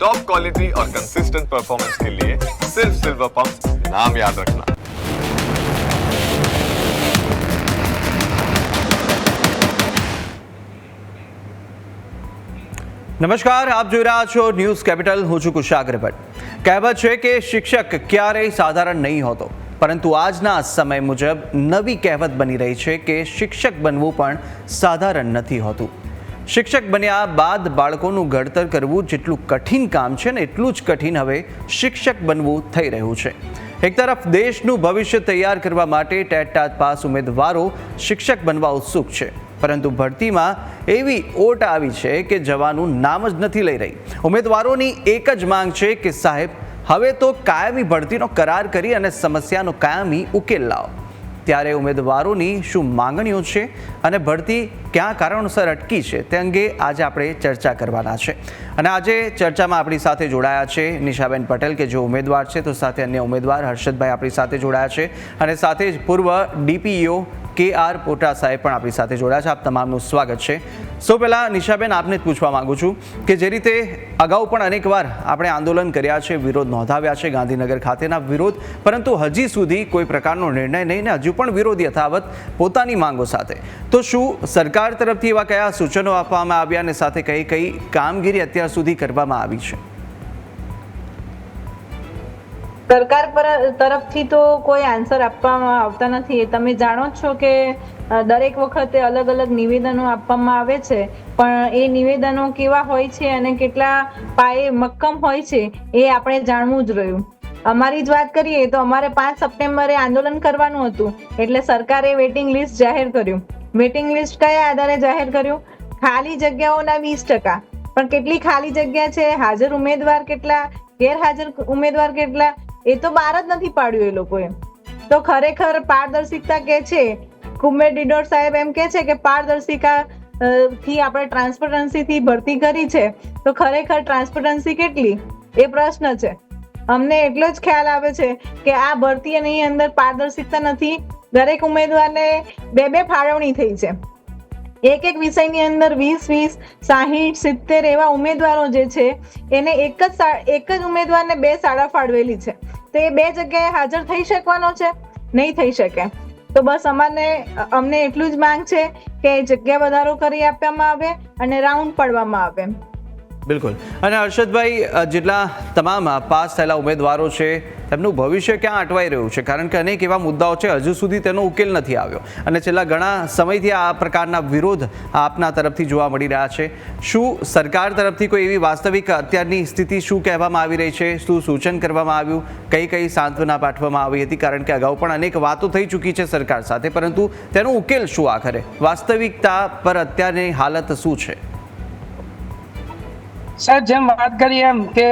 Top quality और consistent performance के लिए सिर्फ सिल्वर पंप नाम याद रखना નમસ્કાર આપ જોઈ રહ્યા છો ન્યૂઝ કેપિટલ હું છું કુશાગ્ર ભટ્ટ કહેવત છે કે શિક્ષક ક્યારેય સાધારણ નહીં હોતો પરંતુ આજના સમય મુજબ નવી કહેવત બની રહી છે કે શિક્ષક બનવું પણ સાધારણ નથી હોતું શિક્ષક બન્યા બાદ બાળકોનું ઘડતર કરવું જેટલું કઠિન કામ છે ને એટલું જ કઠિન હવે શિક્ષક બનવું થઈ રહ્યું છે. એક તરફ દેશનું ભવિષ્ય તૈયાર કરવા માટે ટેટ ટાટ પાસ ઉમેદવારો શિક્ષક બનવા ઉત્સુક છે. પરંતુ ભરતીમાં એવી ઓટ આવી છે કે જવાનું નામ જ નથી લઈ રહી. ઉમેદવારોની એક જ માંગ છે કે સાહેબ, હવે તો કાયમી ભરતીનો કરાર કરી અને સમસ્યાનો કાયમી ઉકેલ લાવો. ત્યારે ઉમેદવારોની શું માંગણીઓ છે અને ભરતી ક્યાં કારણોસર અટકી છે તે અંગે આજે આપણે ચર્ચા કરવાના છે. અને આજે ચર્ચામાં આપણી સાથે જોડાયા છે નિશાબેન પટેલ, કે જે ઉમેદવાર છે, તો સાથે અન્ય ઉમેદવાર હર્ષદભાઈ આપણી સાથે જોડાયા છે. અને સાથે જ પૂર્વ ડીપીઓ કે આર પોટા સાહેબ પણ આપણી સાથે જોડાયા છે. આપ તમામનું સ્વાગત છે. સૌ પહેલાં નિશાબેન, આપને જ પૂછવા માંગુ છું કે જે રીતે અગાઉ પણ અનેકવાર આપણે આંદોલન કર્યા છે, વિરોધ નોંધાવ્યા છે ગાંધીનગર ખાતેના વિરોધ, પરંતુ હજી સુધી કોઈ પ્રકારનો નિર્ણય નહીં ને હજુ પણ વિરોધ યથાવત પોતાની માંગો સાથે. તો શું સરકાર તરફથી એવા કયા સૂચનો આપવામાં આવ્યા અને સાથે કઈ કઈ કામગીરી અત્યાર સુધી કરવામાં આવી છે? સરકાર પર તરફથી તો કોઈ આન્સર આપવામાં આવતા નથી. તમે જાણો છો કે દરેક વખતે અલગ અલગ નિવેદનો આપવામાં આવે છે. પણ એ નિવેદનો કેવા હોય છે અને કેટલા પાયે મક્કમ હોય છે એ આપણે જાણવું જ રહ્યું. અમારી જ વાત કરીએ તો અમારે પાંચ સપ્ટેમ્બરે આંદોલન કરવાનું હતું. એટલે સરકારે વેટિંગ લિસ્ટ જાહેર કર્યું. વેટિંગ લિસ્ટ કયા આધારે જાહેર કર્યું? ખાલી જગ્યાઓના વીસ ટકા. પણ કેટલી ખાલી જગ્યા છે? હાજર ઉમેદવાર કેટલા? ગેરહાજર ઉમેદવાર કેટલા? એ તો બહાર જ નથી પાડ્યું એ લોકોએ તો ખરેખર પારદર્શિકતા કે છે? કુમેર ડિડોર સાહેબ એમ કે છે કે પારદર્શિકા થી આપણે ટ્રાન્સપરન્સી થી ભરતી કરી છે, તો ખરેખર ટ્રાન્સપરન્સી કેટલી? એ પ્રશ્ન છે. અમને એટલો જ ખ્યાલ આવે છે કે આ ભરતીની અંદર પારદર્શિકતા નથી. દરેક ઉમેદવારને બે બે ફાળવણી થઈ છે. એક એક વિષયની અંદર વીસ વીસ, સાહીઠ, સિત્તેર એવા ઉમેદવારો જે છે, એને એક જ એક જ ઉમેદવારને બે શાળા ફાળવેલી છે. તો એ બે જગ્યાએ હાજર થઈ શકવાનો છે? નહીં થઈ શકે. તો બસ અમારને અમને એટલું જ માંગ છે કે જગ્યા વધારો કરી આપવામાં આવે અને રાઉન્ડ પાડવામાં આવે. બિલકુલ. અને હર્ષદભાઈ જેટલા તમામ પાસ થયેલા ઉમેદવારો છે તેમનું ભવિષ્ય ક્યાં અટવાઈ રહ્યું છે? કારણ કે અનેક એવા મુદ્દાઓ છે, હજુ સુધી તેનો ઉકેલ નથી આવ્યો. અને છેલ્લા ઘણા સમયથી આ પ્રકારના વિરોધ આપના તરફથી જોવા મળી રહ્યા છે. શું સરકાર તરફથી કોઈ એવી વાસ્તવિક અત્યારની સ્થિતિ શું કહેવામાં આવી રહી છે? શું સૂચન કરવામાં આવ્યું? કઈ કઈ સાંત્વના પાઠવવામાં આવી હતી? કારણ કે અગાઉ પણ અનેક વાતો થઈ ચૂકી છે સરકાર સાથે, પરંતુ તેનો ઉકેલ શું આખરે? વાસ્તવિકતા પર અત્યારની હાલત શું છે? સાહેબ જેમ વાત કરી એમ કે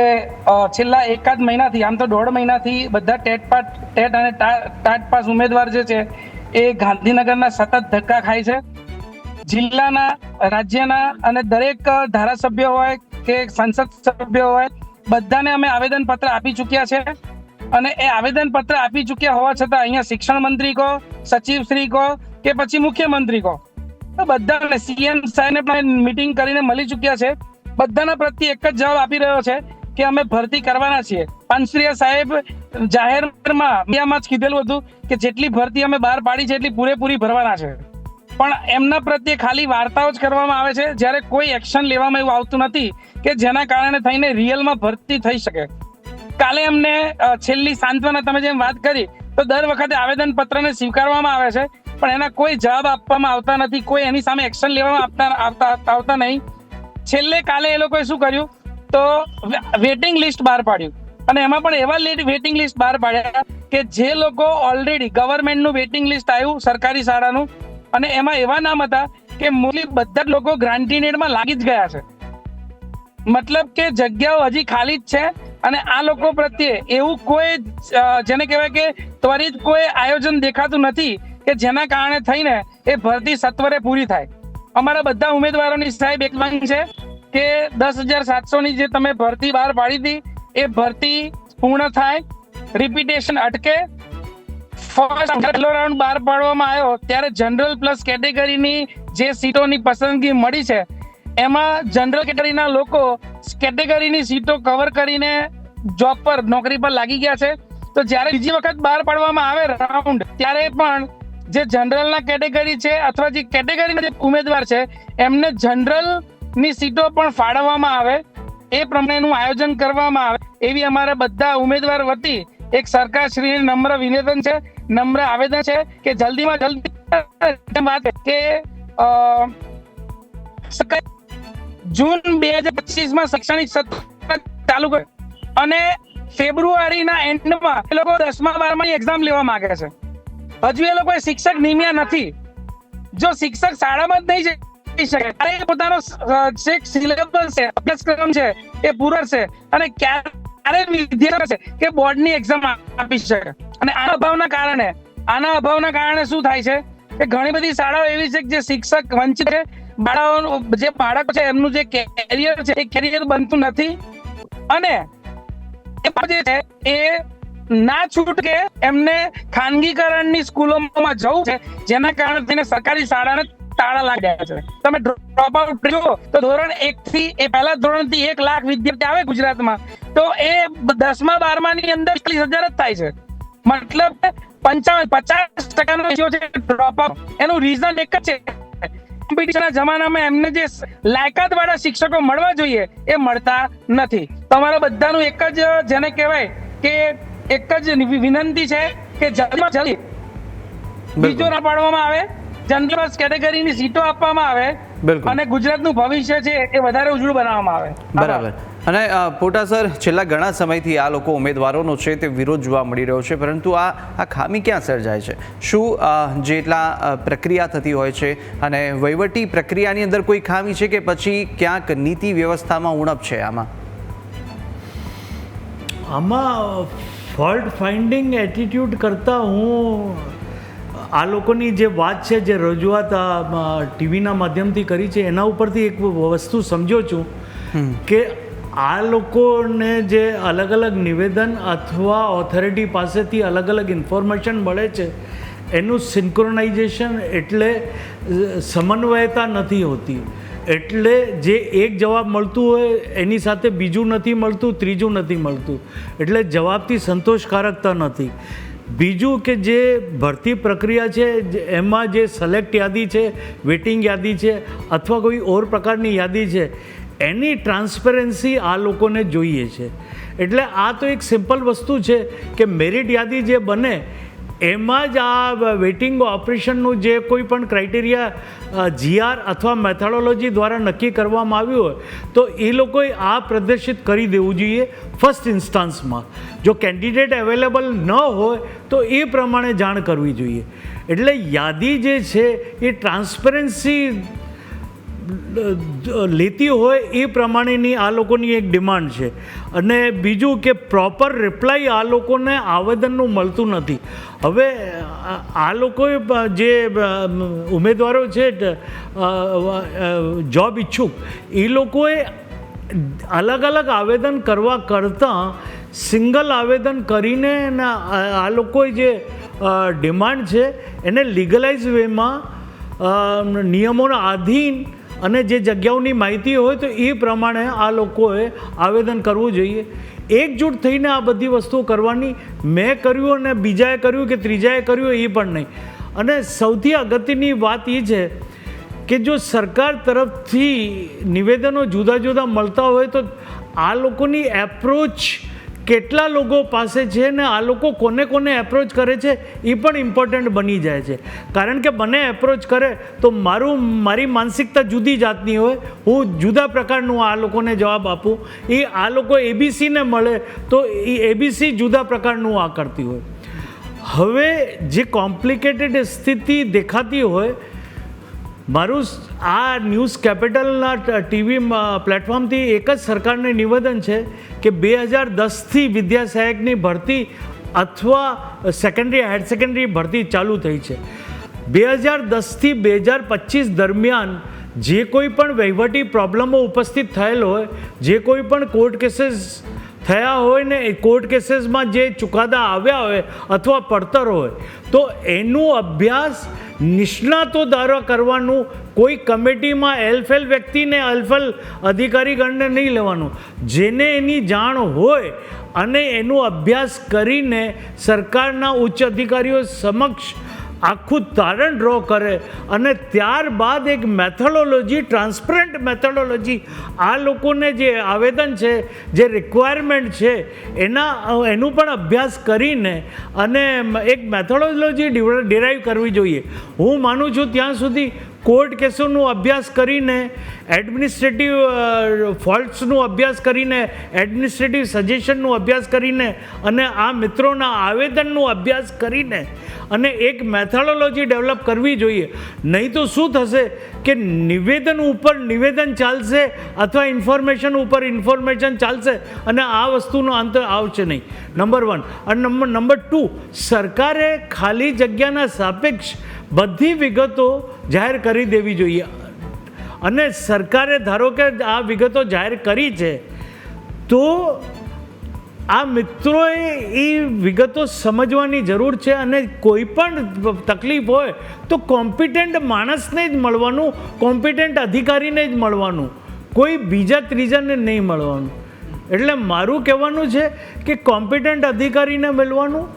છેલ્લા એકાદ મહિનાથી, આમ તો દોઢ મહિનાથી બધા ટેટ પાટ, ટેટ અને ટાટ પાસ ઉમેદવાર જે છે, એ ગાંધીનગરના સતત ધક્કા ખાય છે. જિલ્લાના, રાજ્યના અને દરેક ધારાસભ્ય હોય કે સંસદ સભ્ય હોય, બધાને અમે આવેદન પત્ર આપી ચૂક્યા છે. અને એ આવેદન પત્ર આપી ચૂક્યા હોવા છતાં અહીંયા શિક્ષણ મંત્રી કહો સચિવ શ્રી કહો કે પછી મુખ્યમંત્રી તો બધાને સીએમ સાહેબને પણ મીટિંગ કરીને મળી ચૂક્યા છે. બધાના પ્રત્યે એક જ જવાબ આપી રહ્યો છે કે અમે ભરતી કરવાના છીએ. પાંચશ્રીય સાહેબ, જાહેરમાં મીડિયામાં જ કીધેલું હતું કે જેટલી ભરતી અમે બહાર પાડી છે એટલી પૂરેપૂરી ભરવાના છે. પણ એમના પ્રત્યે ખાલી વાર્તાઓ જ કરવામાં આવે છે. જ્યારે કોઈ એક્શન લેવામાં એવું આવતું નથી કે જેના કારણે થઈને રિયલમાં ભરતી થઈ શકે. કાલે અમને છેલ્લી સાંત્વના તમે જેમ વાત કરી, તો દર વખતે આવેદન પત્રને સ્વીકારવામાં આવે છે. પણ એના કોઈ જવાબ આપવામાં આવતા નથી, કોઈ એની સામે એક્શન લેવામાં આપતા, આવતા આવતા નહીં. છેલ્લે કાલે એ લોકોએ શું કર્યું? તો વેટિંગ લિસ્ટ બહાર પાડ્યું. અને એમાં પણ એવા વેટિંગ લિસ્ટ બહાર પાડ્યા કે જે લોકો ઓલરેડી ગવર્મેન્ટનું વેટિંગ લિસ્ટ આવ્યું, સરકારી શાળાનું, અને એમાં એવા નામ હતા કે મોસ્ટલી બધા જ લોકો ગ્રાન્ટીનેડમાં લાગી જ ગયા છે. મતલબ કે જગ્યાઓ હજી ખાલી જ છે અને આ લોકો પ્રત્યે એવું કોઈ જેને કહેવાય કે ત્વરિત કોઈ આયોજન દેખાતું નથી કે જેના કારણે થઈને એ ભરતી સત્વરે પૂરી થાય. અમારા બધા ઉમેદવારોની સાહેબ એક માંગ છે કે દસ હજાર સાતસો ની જે તમે ભરતી બહાર પાડી હતી, એ ભરતી પૂર્ણ થાય રિપીટેશન અટકે ફર્સ્ટ રાઉન્ડ બહાર પાડવામાં આવ્યો, ત્યારે જનરલ પ્લસ કેટેગરીની જે સીટોની પસંદગી મળી છે, એમાં જનરલ કેટેગરીના લોકો કેટેગરીની સીટો કવર કરીને જોબ પર, નોકરી પર લાગી ગયા છે. તો જ્યારે બીજી વખત બહાર પાડવામાં આવે રાઉન્ડ ત્યારે પણ જે જનરલના કેટેગરી છે, અથવા જે કેટેગરીના જે ઉમેદવાર છે, એમને જનરલ ની સીટો પણ ફાળવવામાં આવે, એ પ્રમાણેનું આયોજન કરવામાં આવે, એવી અમારા બધા ઉમેદવાર વતી એક સરકાર શ્રીને નમ્ર વિનેદન છે, નમ્ર આવેદન છે કે જલ્દીમાં જલ્દી વાત કે જૂન બે હજાર પચીસમાં શૈક્ષણિક સત્ર ચાલુ કર્યું અને ફેબ્રુઆરીના એન્ડમાં એ લોકો દસમા બારમા એક્ઝામ લેવા માંગે છે. હજુ એ લોકો શિક્ષક નિમ્યા નથી. જો શિક્ષક શાળામાં જ નહીં જઈ શકે. કારણ કે પોતાનો જે સિલેબસ છે, અભ્યાસક્રમ છે, એ પૂરો છે. અને ક્યારે વિદ્યાર્થી છે કે બોર્ડની એક્ઝામ આપી શકે. અને આના અભાવના કારણે, આના અભાવના કારણે શું થાય છે? કે ઘણી બધી શાળાઓ એવી છે જે શિક્ષક વંચિત છે. બાળકો જે બાળક છે, એમનું જે કેરિયર છે, એ કેરિયર બનતું નથી. અને એ જે છે, એ ના છૂટકે એમને ખાનગીકરણની સ્કૂલોમાં જવું છે. જેના કારણે તેને સરકારી શાળાને તાળા લાગ્યા છે. તમે ડ્રોપ આઉટ જુઓ તો ધોરણ એક થી એ પહેલા ધોરણથી એક લાખ વિદ્યાર્થી આવે ગુજરાતમાં. તો એ દસમા બારમા ની અંદર ચાલીસ હજાર જ થાય છે. મતલબ પંચાવન પચાસ ટકાનો રેશિયો છે ડ્રોપ આઉટ એનું રીઝન એક જ છે. કોમ્પિટિશનના જમાનામાં એમને જે લાયકાત વાળા શિક્ષકો મળવા જોઈએ એ મળતા નથી. તમારા બધાનું એક જ જેને કહેવાય કે એક જ વિનંતી છે કે જલ્દીમાં જલ્દી બીજો ના પાડવામાં આવે. જનરલ કેટેગરીની સીટો આપવામાં આવે બિલકુલ. અને ગુજરાતનું ભવિષ્ય છે એ વધારે ઉજળું બનાવવામાં આવે. બરાબર. અને પોટા સર છેલ્લા ઘણા સમયથી આ લોકો ઉમેદવારોનો છે તે વિરોધ જોવા મળી રહ્યો છે પરંતુ આ આ ખામી ક્યાં સર્જાય છે? શું જે જેટલા પ્રક્રિયા થતી હોય છે અને વહીવટી પ્રક્રિયાની અંદર કોઈ ખામી છે કે પછી ક્યાંક નીતિ વ્યવસ્થામાં ઉણપ છે આમાં? આમાં ફોલ્ટ ફાઇન્ડિંગ એટીટ્યૂડ કરતાં હું આ લોકોની જે વાત છે જે રજૂઆત ટીવીના માધ્યમથી કરી છે એના ઉપરથી એક વસ્તુ સમજો છું કે આ લોકોને જે અલગ અલગ નિવેદન અથવા ઓથોરિટી પાસેથી અલગ અલગ ઇન્ફોર્મેશન મળે છે એનું સિન્ક્રોનાઇઝેશન એટલે સમન્વયતા નથી હોતી. એટલે જે એક જવાબ મળતું હોય એની સાથે બીજું નથી મળતું ત્રીજું નથી મળતું. એટલે જવાબથી સંતોષકારકતા નથી. બીજું કે જે ભરતી પ્રક્રિયા છે એમાં જે સલેક્ટ યાદી છે વેટિંગ યાદી છે, અથવા કોઈ ઓર પ્રકારની યાદી છે, એની ટ્રાન્સપરન્સી આ લોકોને જોઈએ છે. એટલે આ તો એક સિમ્પલ વસ્તુ છે કે મેરિટ યાદી જે બને એમાં જ આ વેઇટિંગ ઓપરેશનનું જે કોઈ પણ ક્રાઇટેરિયા જીઆર અથવા મેથોડોલોજી દ્વારા નક્કી કરવામાં આવ્યું હોય, તો એ લોકોએ આ પ્રદર્શિત કરી દેવું જોઈએ ફર્સ્ટ ઇન્સ્ટાન્સમાં. જો કેન્ડિડેટ અવેલેબલ ન હોય, તો એ પ્રમાણે જાણ કરવી જોઈએ. એટલે યાદી જે છે, એ ટ્રાન્સપરન્સી લેતી હોય એ પ્રમાણેની આ લોકોની એક ડિમાન્ડ છે. અને બીજું કે પ્રોપર રિપ્લાય આ લોકોને આવેદનનું મળતું નથી. હવે, આ- લોકોએ જે ઉમેદવારો છે જોબ ઈચ્છુક, એ લોકોએ અલગ અલગ આવેદન કરવા કરતાં સિંગલ આવેદન કરીને આ લોકોએ જે ડિમાન્ડ છે, એને લીગલાઇઝ વેમાં નિયમોના આધીન અને જે જગ્યાઓની માહિતી હોય તો એ પ્રમાણે આ લોકોએ આવેદન કરવું જોઈએ. એકજૂટ થઈને આ બધી વસ્તુઓ કરવાની મેં કર્યું અને બીજાએ કર્યું કે ત્રીજાએ કર્યું એ પણ નહીં. અને સૌથી અગત્યની વાત એ છે કે જો સરકાર તરફથી નિવેદનો જુદા જુદા મળતા હોય તો આ લોકોની એપ્રોચ કેટલા લોકો પાસે છે ને આ લોકો કોને કોને એપ્રોચ કરે છે, એ પણ ઇમ્પોર્ટન્ટ બની જાય છે. કારણ કે મને એપ્રોચ કરે તો મારું, મારી માનસિકતા જુદી જાતની હોય. હું જુદા પ્રકારનું આ લોકોને જવાબ આપું. એ આ લોકો એબીસીને મળે તો એ એબીસી જુદા પ્રકારનું આ કરતી હોય. હવે જે કોમ્પ્લિકેટેડ સ્થિતિ દેખાતી હોય મારું આ ન્યૂઝ કેપિટલના ટીવી પ્લેટફોર્મથી એક જ સરકારને નિવેદન છે કે બે હજાર દસથી વિદ્યા સહાયકની ભરતી અથવા સેકન્ડરી હાયર સેકન્ડરી ભરતી ચાલુ થઈ છે. બે હજાર દસથી બે હજાર પચીસ દરમિયાન જે કોઈ પણ વહીવટી પ્રોબ્લેમો ઉપસ્થિત થયેલ હોય, જે કોઈ પણ કોર્ટ કેસીસ થયા હોય ને એ કોર્ટ કેસીસમાં જે ચુકાદા આવ્યા હોય અથવા પડતર હોય, તો એનું અભ્યાસ નિષ્ણાતો દ્વારા કરવાનું, કોઈ કમિટીમાં એલફેલ વ્યક્તિને અલફેલ અધિકારીગણને નહીં લેવાનું. જેને એની જાણ હોય અને એનો અભ્યાસ કરીને સરકારના ઉચ્ચ અધિકારીઓ સમક્ષ આખું તારણ ડ્રો કરે. અને ત્યારબાદ એક મેથોડોલોજી ટ્રાન્સપરન્ટ મેથોડોલોજી આ લોકોને જે આવેદન છે, જે રિક્વાયરમેન્ટ છે, એના, એનું પણ અભ્યાસ કરીને અને એક મેથોડોલોજી ડિરાઈવ કરવી જોઈએ. હું માનું છું ત્યાં સુધી કોર્ટ કેસોનો અભ્યાસ કરીને એડમિનિસ્ટ્રેટિવ ફોલ્ટ્સનું અભ્યાસ કરીને એડમિનિસ્ટ્રેટિવ સજેશનનું અભ્યાસ કરીને અને આ મિત્રોના આવેદનનું અભ્યાસ કરીને અને એક મેથોડોલોજી ડેવલપ કરવી જોઈએ. નહીં તો શું થશે? કે નિવેદન ઉપર નિવેદન ચાલશે અથવા ઇન્ફોર્મેશન ઉપર ઇન્ફોર્મેશન ચાલશે અને આ વસ્તુનો અંત આવશે નહીં. નંબર વન અને નંબર નંબર ટુ સરકારે ખાલી જગ્યાના સાપેક્ષ બધી વિગતો જાહેર કરી દેવી જોઈએ. અને સરકારે ધારો કે આ વિગતો જાહેર કરી છે, તો આ મિત્રોએ એ વિગતો સમજવાની જરૂર છે અને કોઈ પણ તકલીફ હોય તો કોમ્પિટન્ટ માણસને જ મળવાનું, કોમ્પિટન્ટ અધિકારીને જ મળવાનું, કોઈ બીજા ત્રીજાને નહીં મળવાનું. એટલે મારું કહેવાનું છે કે કોમ્પિટન્ટ અધિકારીને મળવાનું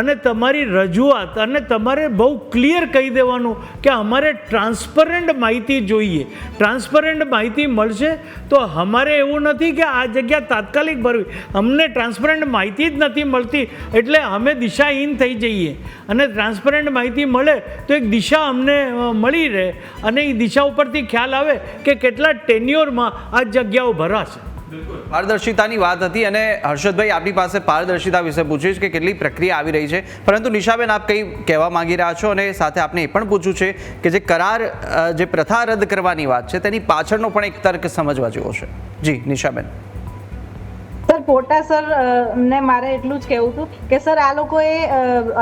અને તમારી રજૂઆત અને તમારે બહુ ક્લિયર કહી દેવાનું કે અમારે ટ્રાન્સપરન્ટ માહિતી જોઈએ. ટ્રાન્સપરન્ટ માહિતી મળશે તો અમારે એવું નથી કે આ જગ્યા તાત્કાલિક ભરવી. અમને ટ્રાન્સપરન્ટ માહિતી જ નથી મળતી એટલે અમે દિશાહીન થઈ જઈએ. અને ટ્રાન્સપરન્ટ માહિતી મળે તો એક દિશા અમને મળી રહે. અને એ દિશા ઉપરથી ખ્યાલ આવે કે કેટલા ટેન્યોરમાં આ જગ્યાઓ ભરાશે. પારદર્શિતાની વાત હતી અને હર્ષદભાઈ આપની પાસે પારદર્શિતા વિશે પૂછીશ કે કેટલી પ્રક્રિયા આવી રહી છે. પરંતુ નિશાબેન આપ કંઈ કહેવા માંગી રહ્યા છો? અને સાથે આપને એ પણ પૂછ્યું છે કે જે કરાર જે પ્રથા રદ કરવાની વાત છે તેની પાછળનો પણ એક તર્ક સમજવા જેવો છે. જી નિશાબેન. સર પોટા સર ને મારે એટલું જ કહેવું હતું કે સર આ લોકોએ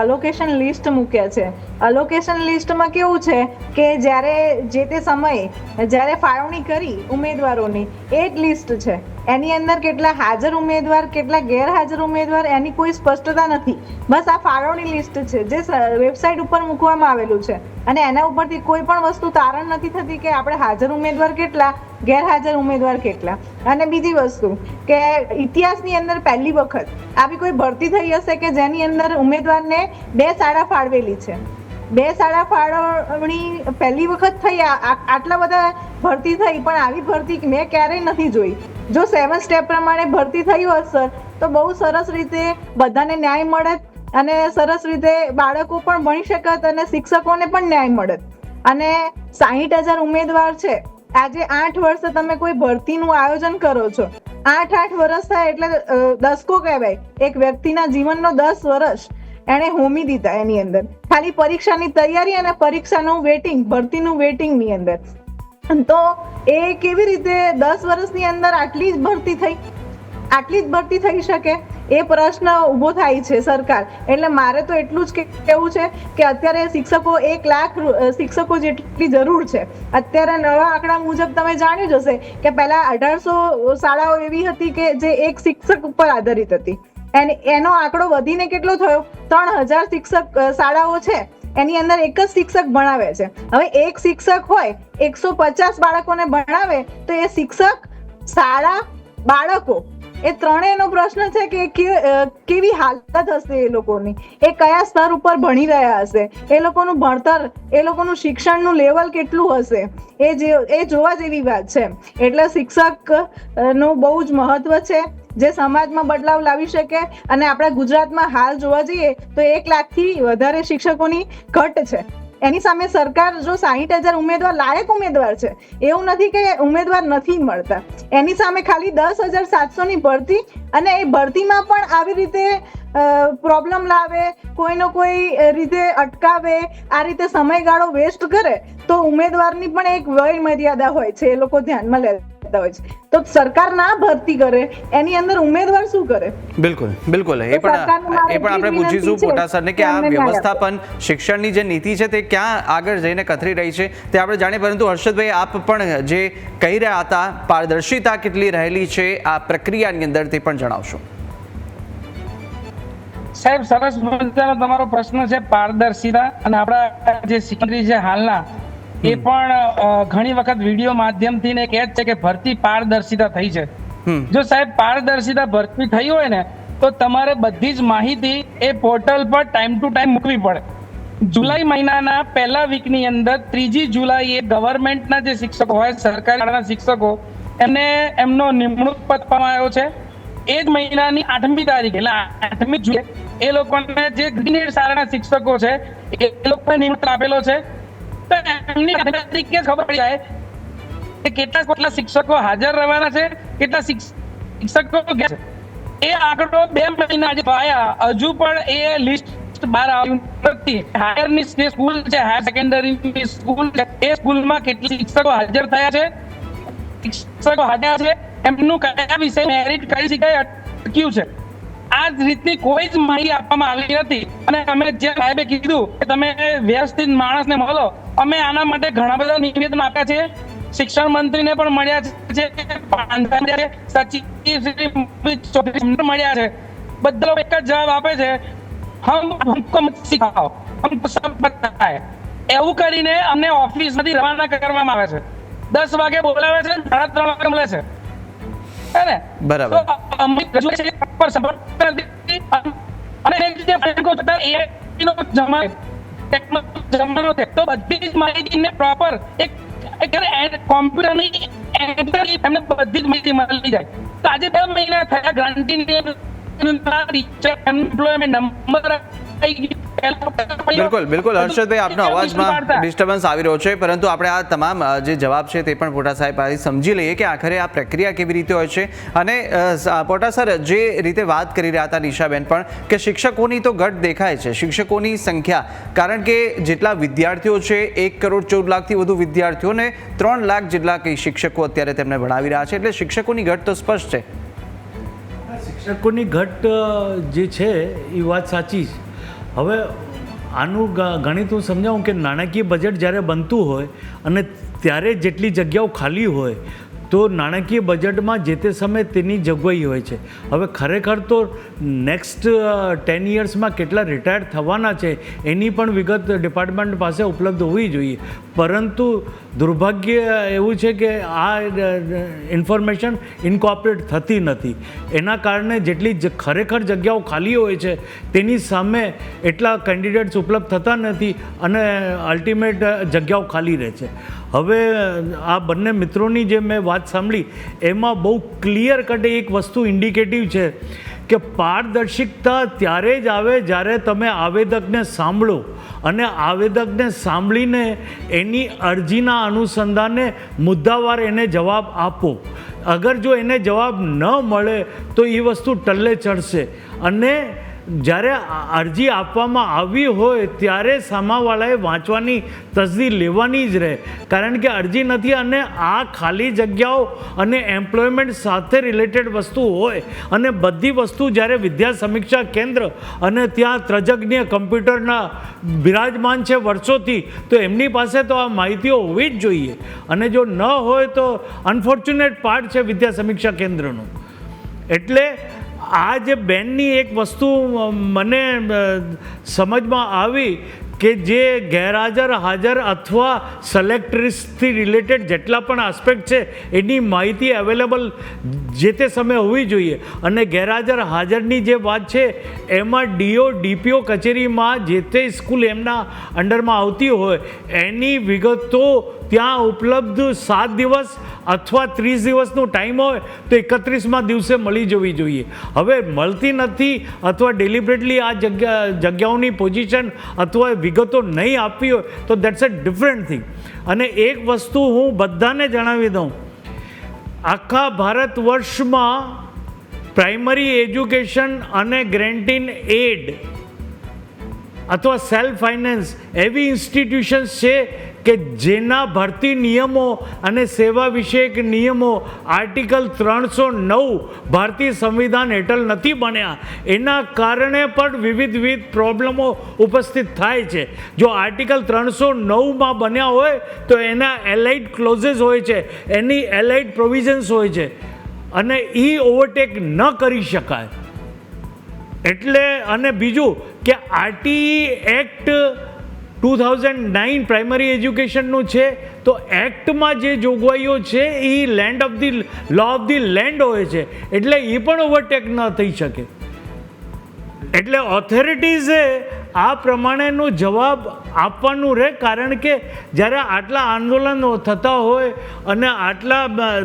અલોકેશન લિસ્ટ મૂક્યા છે. અલોકેશન લિસ્ટમાં કેવું છે કે જ્યારે જે તે સમયે જ્યારે ફાળવણી કરી ઉમેદવારોની એ જ લિસ્ટ છે. એની અંદર કેટલા હાજર ઉમેદવાર, કેટલા ગેરહાજર ઉમેદવાર, એની કોઈ સ્પષ્ટતા નથી. બસ આ ફાળવણી લિસ્ટ છે, જે વેબસાઇટ ઉપર મૂકવામાં આવેલું છે. અને એના ઉપરથી કોઈ પણ વસ્તુ તારણ નથી થતી કે આપણે હાજર ઉમેદવાર કેટલા, ગેરહાજર ઉમેદવાર કેટલા. અને બીજી વસ્તુ કે ઇતિહાસની અંદર પહેલી વખત આવી કોઈ ભરતી થઈ હશે કે જેની અંદર ઉમેદવારને બે શાળા ફાળવેલી છે. બે શાળા ફાળવણી પહેલી વખત થઈ આટલા બધા ભરતી થઈ, પણ આવી ભરતી મેં ક્યારેય નથી જોઈ. જો સેવન સ્ટેપ પ્રમાણે ભરતી થઈ હોત સર તો બહુ સરસ રીતે બધાને ન્યાય મળત અને સરસ રીતે બાળકો પણ ભણી શકત અને શિક્ષકોને પણ ન્યાય મળત. અને સાહીઠ હજાર ઉમેદવાર છે. આજે આઠ વર્ષે તમે કોઈ ભરતીનું આયોજન કરો છો. આઠ આઠ વર્ષ થાય એટલે દસકો કહેવાય. એક વ્યક્તિના જીવનનો દસ વર્ષ. એણે હોમી દીધા એની અંદર. ખાલી પરીક્ષાની તૈયારી અને પરીક્ષાનું વેટિંગ ભરતીનું વેટિંગની અંદર. તો એ કેવી રીતે દસ વર્ષની અંદર આટલી જ ભરતી થઈ, આટલી જ ભરતી થઈ શકે? એ પ્રશ્ન ઊભો થાય છે સરકાર. એટલે મારે તો એટલું જ કહેવું છે કે અત્યારે શિક્ષકો એક લાખ શિક્ષકો જેટલી જરૂર છે. અત્યારે નવા આંકડા મુજબ તમે જાણી જ હશે કે પહેલા અઢારસો શાળાઓ એવી હતી કે જે એક શિક્ષક ઉપર આધારિત હતી. એનો આંકડો વધીને કેટલો થયો? ત્રણ હજાર શિક્ષક શાળાઓ છે. એની અંદર એક જ શિક્ષક ભણાવે છે. હવે એક શિક્ષક હોય, એકસો પચાસ બાળકોને ભણાવે, તો એ શિક્ષક શાળા બાળકો, એ ત્રણેયનો પ્રશ્ન છે કે કેવી હાલત હશે એ લોકોની? એ કયા સ્તર ઉપર ભણી રહ્યા હશે? એ લોકોનું ભણતર, એ લોકોનું શિક્ષણનું લેવલ કેટલું હશે? એ જે, એ જોવા જેવી વાત છે. એટલે શિક્ષકનું બહુ જ મહત્વ છે. જે સમાજમાં બદલાવ લાવી શકે અને આપણા ગુજરાતમાં હાલ જોવા જઈએ તો એક લાખથી વધારે શિક્ષકોની ઘટ છે. એની સામે સરકાર જો સાહીઠ હજાર ઉમેદવાર, લાયક ઉમેદવાર છે, એવું નથી કે ઉમેદવાર નથી મળતા. એની સામે ખાલી દસ હજાર સાતસોની ભરતી અને એ ભરતીમાં પણ આવી રીતે પ્રોબ્લેમ લાવે, કોઈનો કોઈ રીતે અટકાવે, આ રીતે સમયગાળો વેસ્ટ કરે, તો ઉમેદવારની પણ એક વય મર્યાદા હોય છે, એ લોકો ધ્યાનમાં લેતા હોય છે. તો સરકાર ના ભરતી કરે એની અંદર ઉમેદવાર શું કરે? બિલકુલ બિલકુલ. એ પણ એ પણ આપણે પૂછીશું વિનંતી પોટા સરને કે આ. વ્યવસ્થાપન શિક્ષણની જે નીતિ છે તે ક્યાં આગળ જઈને કથરી રહી છે તે આપણે જાણીએ. પરંતુ હર્ષદભાઈ આપ પણ જે કહી રહ્યા હતા પારદર્શિતા કેટલી રહેલી છે આ પ્રક્રિયાની અંદર તે પણ જણાવશો. સાહેબ સરસ મજાનો તમારો પ્રશ્ન છે પારદર્શિતા અને આપણા જે સિકંદરી છે હાલના એ પણ ઘણી વખત વીડિયો માધ્યમથી ને કહે જ છે કે ભરતી પારદર્શિતા થઈ છે. જો સાહેબ પારદર્શિતા ભરતી થઈ હોય ને તો તમારે બધી જ માહિતી એ પોર્ટલ પર ટાઈમ ટુ ટાઈમ મૂકવી પડે. જુલાઈ મહિનાના પહેલા વીકની અંદર ત્રીજી જુલાઈએ ગવર્મેન્ટના જે શિક્ષકો હોય સરકારી શાળાના શિક્ષકો એમને એમનો નિમણૂક પત્ર આપવામાં આવ્યો છે. એ જ મહિનાની આઠમી તારીખ એટલે આઠમી જુલાઈ એ લોકોને જે ગ્રીન શાળાના શિક્ષકો છે એ લોકોને નિમણૂક આપેલો છે. એમની તરીકે ખબર પડી જાય કે કેટલા કેટલા શિક્ષકો હાજર રહેવાના છે, કેટલા શિક્ષ- શિક્ષકો એ આંકડો બે મહિના જે પાયા. હજુ પણ એ લિસ્ટ બહાર આવ્યું નથી. હાયરની જે સ્કૂલ છે હાયર સેકન્ડરી સ્કૂલ છે, એ સ્કૂલમાં કેટલા શિક્ષકો હાજર થયા છે? શિક્ષકો હાજર છે. એમનું કયા વિષય મેરિટ કઈ જગ્યાએ અટક્યું છે? આ જ રીતની કોઈ જ માહિતી આપવામાં આવી નથી. અને અમે જે સાહેબે કીધું કે તમે વ્યવસ્થિત માણસને મળો, અમે આના માટે ઘણા બધા નિવેદન આપ્યા છે. શિક્ષણ મંત્રીને પણ મળ્યા છે. સચિવ મળ્યા છે. બધા એક જ જવાબ આપે છે, હમ, હમકો મત સિખાઓ હમ સબ બતાએ એવું કરીને અમને ઓફિસમાંથી રવાના કરવામાં આવે છે. દસ વાગે બોલાવે છે, સાડા ત્રણ વાગે મળે છે? બરાબર. તો અમે રજૂઆત છે પર support નથી. અને એ જે ફ્રેન્કો હતા એ નો જમાનો ટેકનો જમાનો છે તો બધી જ માહિતીને પ્રોપર એક કોમ્પ્યુટરની એન્ટર એમને બધી જ માહિતી મળી જાય તો આજે બે મહિના થયા ગ્રાન્ટીની એમ્પ્લોયમેન્ટ નંબર બિલકુલ બિલકુલ. હર્ષદભાઈ આપનો અવાજમાં ડિસ્ટર્બન્સ આવી રહ્યો છે પરંતુ આપણે આ તમામ જે જવાબ છે તે પણ પોટા સાહેબ પાસે સમજી લઈએ કે આખરે આ પ્રક્રિયા કેવી રીતે હોય છે. અને પોટા સર જે રીતે વાત કરી રહ્યા હતા નિશાબેન પણ કે શિક્ષકોની તો ઘટ દેખાય છે શિક્ષકોની સંખ્યા. કારણ કે જેટલા વિદ્યાર્થીઓ છે એક કરોડ ચૌદ લાખથી વધુ વિદ્યાર્થીઓને ત્રણ લાખ જેટલા કંઈ શિક્ષકો અત્યારે તેમને ભણાવી રહ્યા છે. એટલે શિક્ષકોની ઘટ તો સ્પષ્ટ છે. શિક્ષકોની ઘટ જે છે એ વાત સાચી છે હવે આનું ગણિત હું સમજાવું કે નાણાકીય બજેટ જ્યારે બનતું હોય અને ત્યારે જેટલી જગ્યાઓ ખાલી હોય તો નાણાકીય બજેટમાં જે તે સમયે તેની જોગવાઈ હોય છે. હવે ખરેખર તો નેક્સ્ટ ટેન યર્સમાં કેટલા રિટાયર થવાના છે, એની પણ વિગત ડિપાર્ટમેન્ટ પાસે ઉપલબ્ધ હોવી જોઈએ. પરંતુ દુર્ભાગ્ય એવું છે કે આ ઇન્ફોર્મેશન ઇન્કોપરેટ થતી નથી. એના કારણે જેટલી ખરેખર જગ્યાઓ ખાલી હોય છે, તેની સામે એટલા કેન્ડિડેટ્સ ઉપલબ્ધ થતા નથી અને અલ્ટિમેટ જગ્યાઓ ખાલી રહે છે. હવે આ બંને મિત્રોની જે મેં વાત સાંભળી, એમાં બહુ ક્લિયર કટ એક વસ્તુ ઇન્ડિકેટિવ છે કે પારદર્શિકતા ત્યારે જ આવે જ્યારે તમે આવેદકને સાંભળો અને આવેદકને સાંભળીને એની અરજીના અનુસંધાને મુદ્દાવાર એને જવાબ આપો. અગર જો એને જવાબ ન મળે તો એ વસ્તુ ટલ્લે ચડશે. અને જ્યારે અરજી આપવામાં આવી હોય ત્યારે સામાવાળાએ વાંચવાની તસદી લેવાની જ રહે. કારણ કે અરજી નથી અને આ ખાલી જગ્યાઓ અને એમ્પ્લોયમેન્ટ સાથે રિલેટેડ વસ્તુ હોય અને બધી વસ્તુ જ્યારે વિદ્યા સમીક્ષા કેન્દ્ર અને ત્યાં ત્રજજ્ઞ કમ્પ્યુટરના બિરાજમાન છે વર્ષોથી, તો એમની પાસે તો આ માહિતીઓ હોવી જ જોઈએ. અને જો ન હોય તો અનફોર્ચ્યુનેટ પાર્ટ છે વિદ્યા સમીક્ષા કેન્દ્રનું. એટલે આ જે બેનની એક વસ્તુ મને સમજમાં આવી કે જે ગેરહાજર, હાજર અથવા સેલેક્ટરીસથી રિલેટેડ જેટલા પણ આસ્પેક્ટ છે, એની માહિતી અવેલેબલ જે તે સમયે હોવી જોઈએ. અને ગેરહાજર, હાજરની જે વાત છે, એમાં ડીઓ, ડીપીઓ કચેરીમાં જે તે સ્કૂલ એમના અંડરમાં આવતી હોય, એની વિગતો ત્યાં ઉપલબ્ધ સાત દિવસ અથવા ત્રીસ દિવસનો ટાઈમ હોય તો એકત્રીસમાં દિવસે મળી જવી જોઈએ. હવે મળતી નથી અથવા ડેલિબરેટલી આ જગ્યા, જગ્યાઓની પોઝિશન અથવા વિગતો નહીં આપવી હોય તો દેટ્સ અ ડિફરન્ટ થિંગ અને એક વસ્તુ હું બધાને જણાવી દઉં. આખા ભારત વર્ષમાં પ્રાઇમરી એજ્યુકેશન અને ગ્રેન્ટીન એડ અથવા સેલ્ફ ફાઇનાન્સ એવી ઇન્સ્ટિટ્યુશન્સ છે કે જેના ભરતી નિયમો અને સેવા વિષયક નિયમો આર્ટિકલ ત્રણસો નવ ભારતીય સંવિધાન હેઠળ નથી બન્યા, એના કારણે પણ વિવિધ વિવિધ પ્રોબ્લેમો ઉપસ્થિત થાય છે. જો આર્ટિકલ ત્રણસો નવમાં બન્યા હોય, તો એના એલાઇડ ક્લોઝેસ હોય છે, એની એલાઇડ પ્રોવિઝન્સ હોય છે, અને એ ઓવરટેક ન કરી શકાય. એટલે અને બીજું કે RTE act two thousand nine primary એજ્યુકેશનનું છે, તો એક્ટમાં જે જોગવાઈઓ છે એ land of the, law of the land હોય છે, એટલે એ પણ ઓવરટેક ન થઈ શકે. એટલે ઓથોરિટીઝે આ પ્રમાણેનો જવાબ આપવાનું રહે કારણ કે જ્યારે આટલા આંદોલનો થતા હોય અને આટલા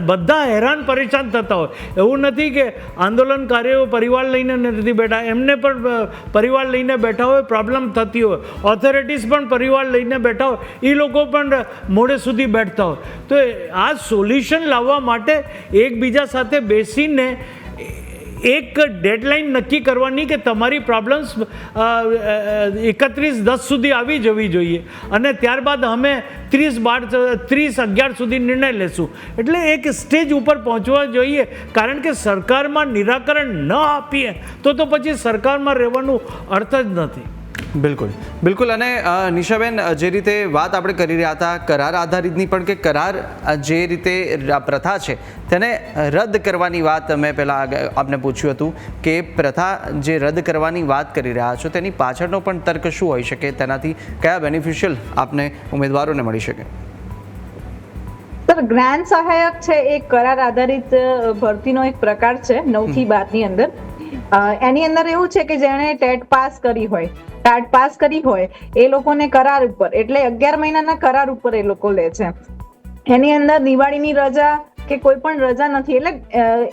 બધા હેરાન પરેશાન થતા હોય, એવું નથી કે આંદોલનકારીઓ પરિવાર લઈને નથી બેઠા. એમને પણ પરિવાર લઈને બેઠા હોય, પ્રોબ્લેમ થતી હોય. ઓથોરિટીઝ પણ પરિવાર લઈને બેઠા હોય એ લોકો પણ મોડે સુધી બેઠતા હોય. તો આ સોલ્યુશન લાવવા માટે એકબીજા સાથે બેસીને એક ડેડલાઇન નક્કી કરવાની કે તમારી પ્રોબ્લેમ્સ એકત્રીસ દસ સુધી આવી જવી જોઈએ. અને ત્યારબાદ અમે ત્રીસ બાર ત્રીસ અગિયાર સુધી નિર્ણય લેશું. એટલે એક સ્ટેજ ઉપર પહોંચવા જોઈએ. કારણ કે સરકારમાં નિરાકરણ ન આપીએ, તો તો પછી સરકારમાં રહેવાનું અર્થ જ નથી. બિલકુલ. બિલકુલ, અને નિશાબેન જે રીતે વાત આપણે કરી રહ્યા હતા કરાર આધારિતની પણ કે કરાર જે રીતે પ્રથા છે, તેને રદ કરવાની વાત મેં પહેલાં આપને પૂછ્યું હતું કે પ્રથા જે રદ કરવાની વાત કરી રહ્યા છો તેની પાછળનો પણ તર્ક શું હોઈ શકે? તેનાથી કયા બેનિફિશિયલ આપને ઉમેદવારોને મળી શકે? સર ગ્રાન્ડ સહાયક છે એ કરાર આધારિત ભરતીનો એક પ્રકાર છે, નવથી બારની અંદર. એની અંદર એવું છે કે જેણે ટેટ પાસ કરી હોય, ટાટ પાસ કરી હોય, એ લોકોને કરાર ઉપર, એટલે અગિયાર મહિનાના કરાર ઉપર એ લોકો લે છે. એની અંદર દિવાળીની રજા કે કોઈ પણ રજા નથી. એટલે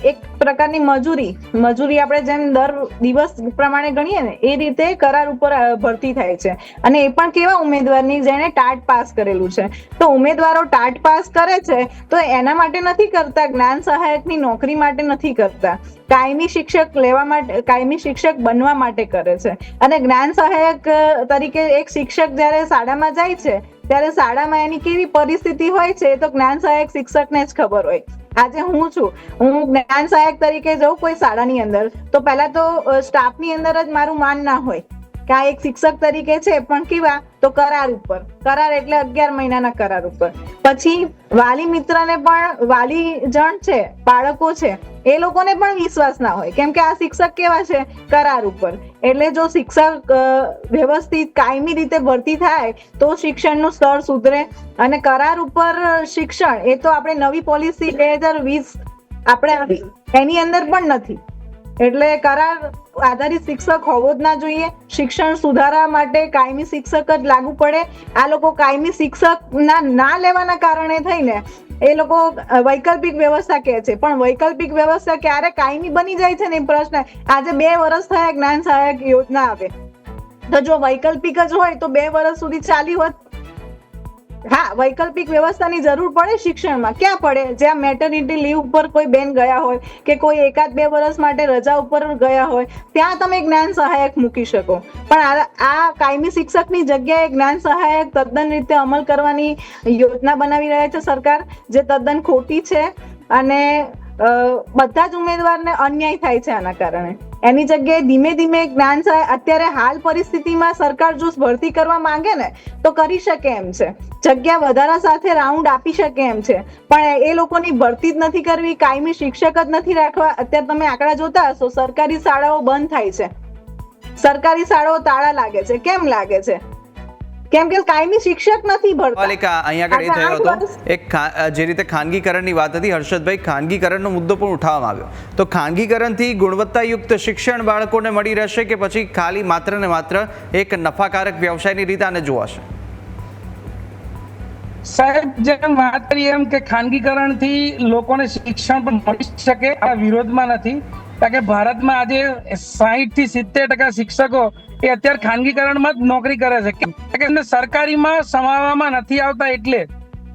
એક પ્રકારની મજૂરી મજૂરી આપણે જેમ દર દિવસ પ્રમાણે ગણીએ ને, એ રીતે કરાર ઉપર ભરતી થાય છે. અને એ પણ કેવા ઉમેદવારની જેને ટાટ પાસ કરેલું છે. તો ઉમેદવારો ટાટ પાસ કરે છે, તો એના માટે નથી કરતા, જ્ઞાન સહાયકની નોકરી માટે નથી કરતા. કાયમી શિક્ષક લેવા માટે, કાયમી શિક્ષક બનવા માટે કરે છે. અને જ્ઞાન સહાયક તરીકે એક શિક્ષક જ્યારે શાળામાં જાય છે ત્યારે શાળામાં એની કેવી પરિસ્થિતિ હોય છે એ તો જ્ઞાન સહાયક શિક્ષકને જ ખબર હોય. આજે હું છું. હું જ્ઞાન સહાયક તરીકે જાઉં કોઈ શાળાની અંદર. તો પહેલા તો સ્ટાફની અંદર જ મારું માન ના હોય. કે આ એક શિક્ષક તરીકે છે, પણ કેવા? તો કરાર ઉપર. કરાર એટલે અગિયાર મહિનાના કરાર ઉપર. પછી વાલી મિત્રને પણ, વાલી જણ છે, બાળકો છે, એ લોકોને પણ વિશ્વાસ ના હોય. કેમ કે આ શિક્ષક કેવા છે? કરાર ઉપર. એટલે જો શિક્ષક વ્યવસ્થિત કાયમી રીતે ભરતી થાય, તો શિક્ષણનું સ્તર સુધરે. અને કરાર ઉપર શિક્ષણ, એ તો આપણે નવી પોલિસી બે હજાર વીસ, આપણે એની અંદર પણ નથી. એટલે કરાર આધારિત શિક્ષક હોવો જ ના જોઈએ. શિક્ષણ સુધારા માટે કાયમી શિક્ષક જ લાગુ પડે. આ લોકો કાયમી શિક્ષક ના ના લેવાના કારણે થઈને એ લોકો વૈકલ્પિક વ્યવસ્થા કહે છે. પણ વૈકલ્પિક વ્યવસ્થા ક્યારે કાયમી બની જાય છે ને એ પ્રશ્ન આજે બે વર્ષ થયા જ્ઞાન સહાયક યોજના આવે. તો જો વૈકલ્પિક જ હોય તો બે વર્ષ સુધી ચાલી હોત. હા, વૈકલ્પિક વ્યવસ્થાની જરૂર પડે શિક્ષણમાં. ક્યાં પડે? જ્યાં મેટર્નિટી લીવ ઉપર કોઈ બેન ગયા હોય કે કોઈ એકાદ બે વર્ષ માટે રજા ઉપર ગયા હોય, ત્યાં તમે જ્ઞાન સહાયક મૂકી શકો. પણ આ કાયમી શિક્ષકની જગ્યાએ જ્ઞાન સહાયક તદ્દન રીતે અમલ કરવાની યોજના બનાવી રહ્યા છે સરકાર, જે તદ્દન ખોટી છે અને બધા જ ઉમેદવારને અન્યાય થાય છે આના કારણે. એની જગ્યાએ ધીમે ધીમે જ્ઞાન સહાય અત્યારે હાલ પરિસ્થિતિમાં સરકાર જો ભરતી કરવા માંગે ને, તો કરી શકે એમ છે. જગ્યા વધારા સાથે રાઉન્ડ આપી શકે એમ છે. પણ એ લોકોની ભરતી જ નથી કરવી, કાયમી શિક્ષક જ નથી રાખવા. અત્યારે તમે આંકડા જોતા હશો, સરકારી શાળાઓ બંધ થાય છે. સરકારી શાળાઓ તાળા લાગે છે. કેમ લાગે છે? કેમ કે કાયમી શિક્ષક નથી ભરતા પાલિકા અહીંયા આગળ એ થયો હતો. એક જે રીતે ખાનગીકરણની વાત હતી હર્ષદભાઈ ખાનગીકરણનો મુદ્દો પણ ઉઠાવવામાં આવ્યો. તો ખાનગીકરણથી ગુણવત્તાયુક્ત શિક્ષણ બાળકોને મળી રહેશે કે પછી ખાલી માત્ર ને માત્ર એક નફાકારક વ્યવસાયની રીતે આને જોવાશે? સાહેબ જેમ વાત કરી એમ કે ખાનગીકરણથી લોકોને શિક્ષણ પણ મળી શકે આ વિરોધમાં નથી. કારણ કે ભારતમાં આજે સાહીઠથી સિત્તેર ટકા શિક્ષકો એ અત્યારે ખાનગીકરણમાં જ નોકરી કરે છે? કારણ કે સરકારીમાં સમાવવામાં નથી આવતા એટલે.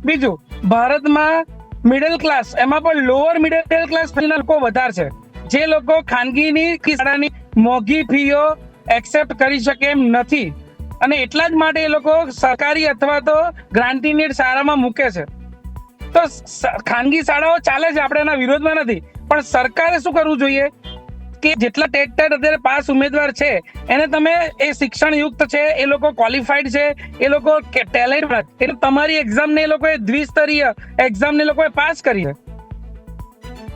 બીજું, ભારતમાં મિડલ ક્લાસ એમાં પણ લોઅર મિડલ ક્લાસ લોકો વધારે છે. જે લોકો ખાનગીની શાળાની મોંઘી ફીઓ એક્સેપ્ટ કરી શકે એમ નથી. અને એટલા જ માટે એ લોકો સરકારી અથવા તો ગ્રાન્ટીનેડ શાળામાં મૂકે છે. તો ખાનગી શાળાઓ ચાલે છે આપણે એના વિરોધમાં નથી. પણ સરકારે શું કરવું જોઈએ? કે જેટલા ટેટ ટેટ અત્યારે પાસ ઉમેદવાર છે, એને તમે એ શિક્ષણ યુક્ત છે, એ લોકો ક્વોલિફાઈડ છે, એ લોકો ટેલેન્ટ એટલે તમારી એક્ઝામ ને એ લોકોએ દ્વિસ્તરીય એક્ઝામ ને એ લોકોએ પાસ કરી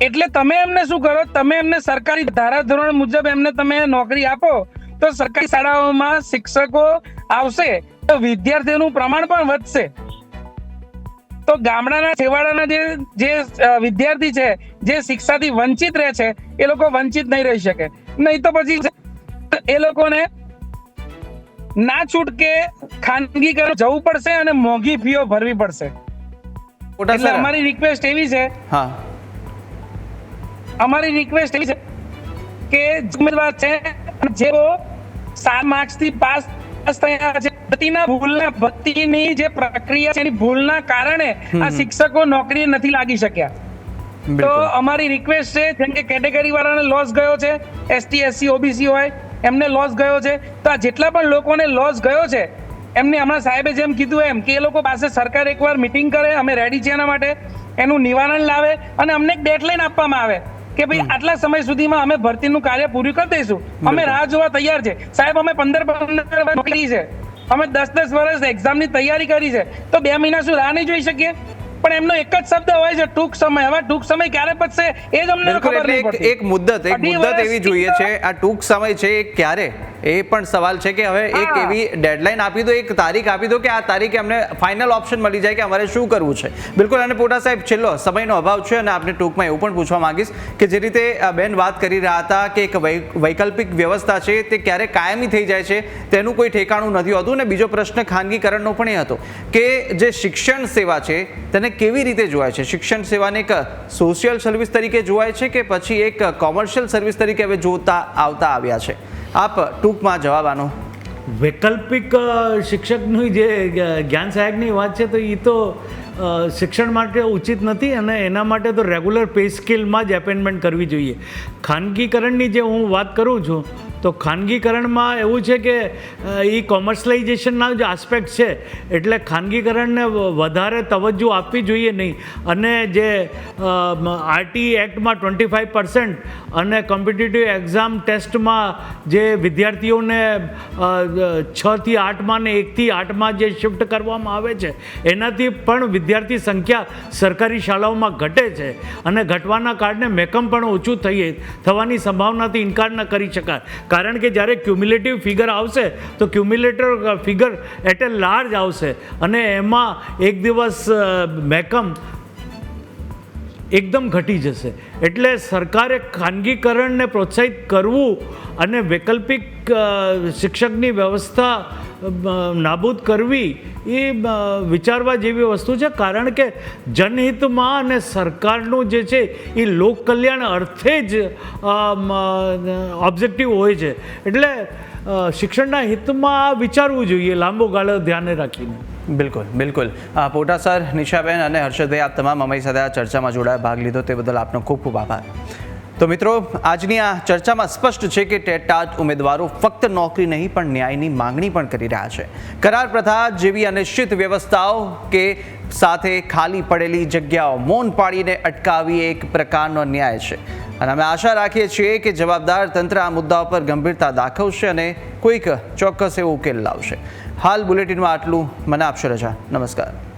એટલે તમે એમને શું કરો? તમે એમને સરકારી ધારાધોરણ મુજબ એમને તમે નોકરી આપો, તો સરકારી શાળાઓમાં શિક્ષકો આવશે, તો વિદ્યાર્થીઓનું પ્રમાણ પણ વધશે. તો ગામડાના છેવાડાના જે જે વિદ્યાર્થી છે જે શિક્ષાથી વંચિત રહે છે એ લોકો વંચિત નહીં રહી શકે. નહીં તો પછી એ લોકોને ના છૂટકે ખાનગીકરણ જવું પડશે અને મોંઘી ફીઓ ભરવી પડશે. એટલે અમારી રિક્વેસ્ટ એવી છે હા. અમારી રિક્વેસ્ટ એવી છે કે ઉમેદવાર છે જેઓ સાત માર્ક્સથી પાસ ભરતીના ભૂલના ભરતીની જે પ્રક્રિયા છે એની ભૂલના કારણે આ શિક્ષકો નોકરી નથી લાગી શક્યા. તો અમારી રિક્વેસ્ટ છે જેમ કે કેટેગરી વાળાને લોસ ગયો છે એસટી એસસી ઓબીસી હોય એમને લોસ ગયો છે. તો આ જેટલા પણ લોકોને લોસ ગયો છે એમને હમણાં સાહેબે જેમ કીધું એમ કે એ લોકો પાસે સરકાર એકવાર મિટિંગ કરે અમે રેડી છે એના માટે. એનું નિવારણ લાવે અને અમને એક ડેડલાઈન આપવામાં આવે. કે ભાઈ આટલા સમય સુધીમાં અમે ભરતીનું કાર્ય પૂરું કરી દઈશું. અમે રાહ જોવા તૈયાર છે. સાહેબ અમે પંદર પંદર વર્ષ નોકરી છે. અમે દસ દસ વર્ષ એક્ઝામની તૈયારી કરી છે. તો બે મહિના શું રાહ નહીં જોઈ શકીએ? પણ એમનો એક જ શબ્દ હોય છે ટૂંક સમય. હવે ટૂંક સમય ક્યારે પતશે એ જ અમને ખબર નહીં એક મુદ્દત એક મુદ્દત એવી જોઈએ છે આ ટૂંક સમય છે એ ક્યારે? એ પણ સવાલ છે કે હવે એક એવી ડેડલાઇન આપી દો એક તારીખ આપી દો કે આ તારીખે અમને ફાઇનલ ઓપ્શન મળી જાય કે અમારે શું કરવું છે. બિલકુલ અને પોટા સાહેબ છેલ્લો સમયનો અભાવ છે અને આપને ટૂંકમાં એવું પણ પૂછવા માંગીશ કે જે રીતે બેન વાત કરી રહ્યા હતા કે એક વૈકલ્પિક વ્યવસ્થા છે તે ક્યારે કાયમી થઈ જાય છે તેનું કોઈ ઠેકાણું નથી હોતું અને બીજો પ્રશ્ન ખાનગીકરણનો પણ એ હતો કે જે શિક્ષણ સેવા છે તેને કેવી રીતે જોવાય છે? શિક્ષણ સેવાને એક સોશિયલ સર્વિસ તરીકે જોવાય છે કે પછી એક કોમર્શિયલ સર્વિસ તરીકે હવે જોતા આવતા આવ્યા છે? આપ ટૂંકમાં જવાબ આનો. વૈકલ્પિક શિક્ષકની જે જ્ઞાન સહાયકની વાત છે તો એ તો શિક્ષણ માટે ઉચિત નથી અને એના માટે તો રેગ્યુલર પે સ્કેલમાં જ એપોઇન્ટમેન્ટ કરવી જોઈએ. ખાનગીકરણની જે હું વાત કરું છું તો ખાનગીકરણમાં એવું છે કે એ કોમર્શિયલાઇઝેશનના જે આસ્પેક્ટ છે. એટલે ખાનગીકરણને વધારે તવજ્જો આપવી જોઈએ નહીં. અને જે આરટી એક્ટમાં ટ્વેન્ટી ફાઇવ પર્સન્ટ અને કોમ્પિટિટિવ એક્ઝામ ટેસ્ટમાં જે વિદ્યાર્થીઓને છથી આઠમાં ને એકથી આઠમાં જે શિફ્ટ કરવામાં આવે છે, એનાથી પણ વિદ્યાર્થી સંખ્યા સરકારી શાળાઓમાં ઘટે છે. અને ઘટવાના કારણે મેકમ પણ ઓછું થઈ, થવાની સંભાવનાથી ઇનકાર ન કરી શકાય. કારણ કે જ્યારે ક્યુમ્યુલેટિવ ફિગર આવશે, તો cumulator figure at a large આવશે. અને એમાં એક દિવસ મેકમ એકદમ ઘટી જશે. એટલે સરકારે ખાનગીકરણને પ્રોત્સાહિત કરવું અને વૈકલ્પિક શિક્ષકની વ્યવસ્થા નાબૂદ કરવી એ વિચારવા જેવી વસ્તુ છે. કારણ કે જનહિતમાં અને સરકારનું જે છે, એ લોક કલ્યાણ અર્થે જ ઓબ્જેક્ટિવ હોય છે. એટલે શિક્ષણના હિતમાં વિચારવું જોઈએ, લાંબો ગાળો ધ્યાને રાખીને. બિલકુલ બિલકુલ. પોટા સર નિશાબેન અને હર્ષદભાઈ, આપ તમામ અમારી સાથે આ ચર્ચામાં જોડાયા. ભાગ લીધો તે બદલ આપનો ખૂબ ખૂબ આભાર. તો મિત્રો, આજની આ ચર્ચામાં સ્પષ્ટ છે કે ટેટાટ ઉમેદવારો ફક્ત નોકરી નહીં, પણ ન્યાયની માંગણી પણ કરી રહ્યા છે. કરાર પ્રથા જેવી અનિશ્ચિત વ્યવસ્થાઓ કે સાથે ખાલી પડેલી જગ્યાઓ મૌન પાડીને અટકાવી એક પ્રકારનો ન્યાય છે. અને અમે આશા રાખીએ છીએ કે જવાબદાર તંત્ર આ મુદ્દા પર ગંભીરતા દાખવશે અને કોઈક ચોક્કસ એવો ઉકેલ લાવશે. હાલ બુલેટિનમાં આટલું. મને આપશો રજા. નમસ્કાર.